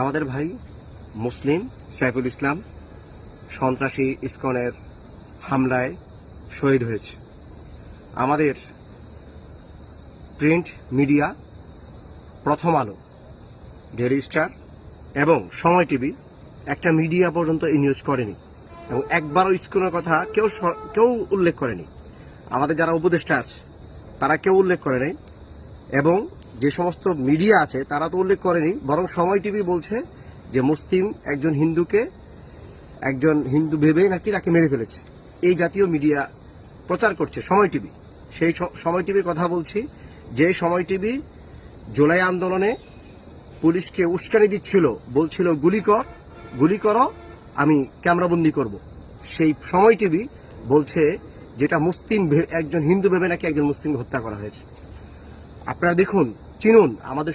আমাদের ভাই মুসলিম, সাইফুল ইসলাম, সন্ত্রাসী ইস্কনের হামলায় শহীদ হয়েছে। আমাদের প্রিন্ট মিডিয়া, প্রথম আলো ডেলি স্টার এবং সময় টিভি একটা মিডিয়া পর্যন্ত এই নিউজ করেনি এবং একবারও ইস্কনের কথা কেউ কেউ উল্লেখ করেনি। আমাদের যারা উপদেষ্টা আছে, তারা কেউ উল্লেখ করেনি এবং যে সমস্ত মিডিয়া আছে, তারা তো উল্লেখ করেনি, বরং সময় টিভি বলছে যে মুসলিম একজন হিন্দুকে, একজন হিন্দু ভেবেই নাকি তাকে মেরে ফেলেছে। এই জাতীয় মিডিয়া প্রচার করছে সময় টিভি। সেই সময় টিভির কথা বলছি, যে সময় টিভি জুলাই আন্দোলনে পুলিশকে উস্কানি দিচ্ছিল, বলছিল, গুলি কর, গুলি করো, আমি ক্যামেরাবন্দি করব। সেই সময় টিভি বলছে যেটা মুসলিম একজন হিন্দু ভেবে নাকি একজন মুসলিমকে হত্যা করা হয়েছে। আপনারা দেখুন চিনুন আমাদের